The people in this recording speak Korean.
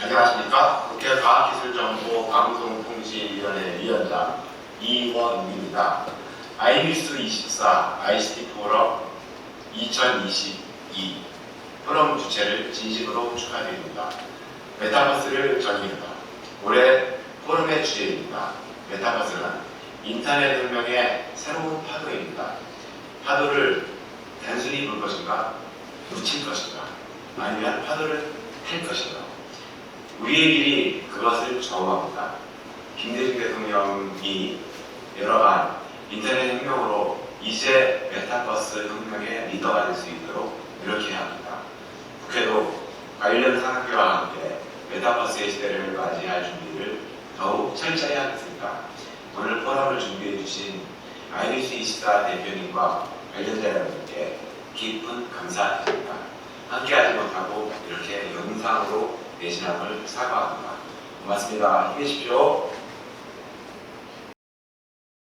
안녕하십니까. 국회 과학기술정보 방송통신위원회 위원장 이원입니다. 아이비스 24 ICT 포럼 2022 포럼 주최를 진심으로 축하드립니다. 메타버스를 전입니다. 올해 포럼의 주제입니다. 메타버스는 인터넷 혁명의 새로운 파도입니다. 파도를 단순히 볼 것인가, 묻힐 것인가, 아니면 파도를 탈 것인가. 우리의 길이 그것을 정합니다. 김대중 대통령이 여러간 인터넷 혁명으로 이제 메타버스 혁명의 리더가 될 수 있도록 노력해야 합니다. 국회도 관련 산업계와 함께 메타버스의 시대를 맞이할 준비를 더욱 철저히 하겠습니다. 오늘 포럼을 준비해 주신 아이리스 24 대표님과 관련자 여러분께 깊은 감사드립니다. 함께하지 못하고 이렇게 영상으로 내신함을 사과합니다. 고맙습니다. 힘내십시오.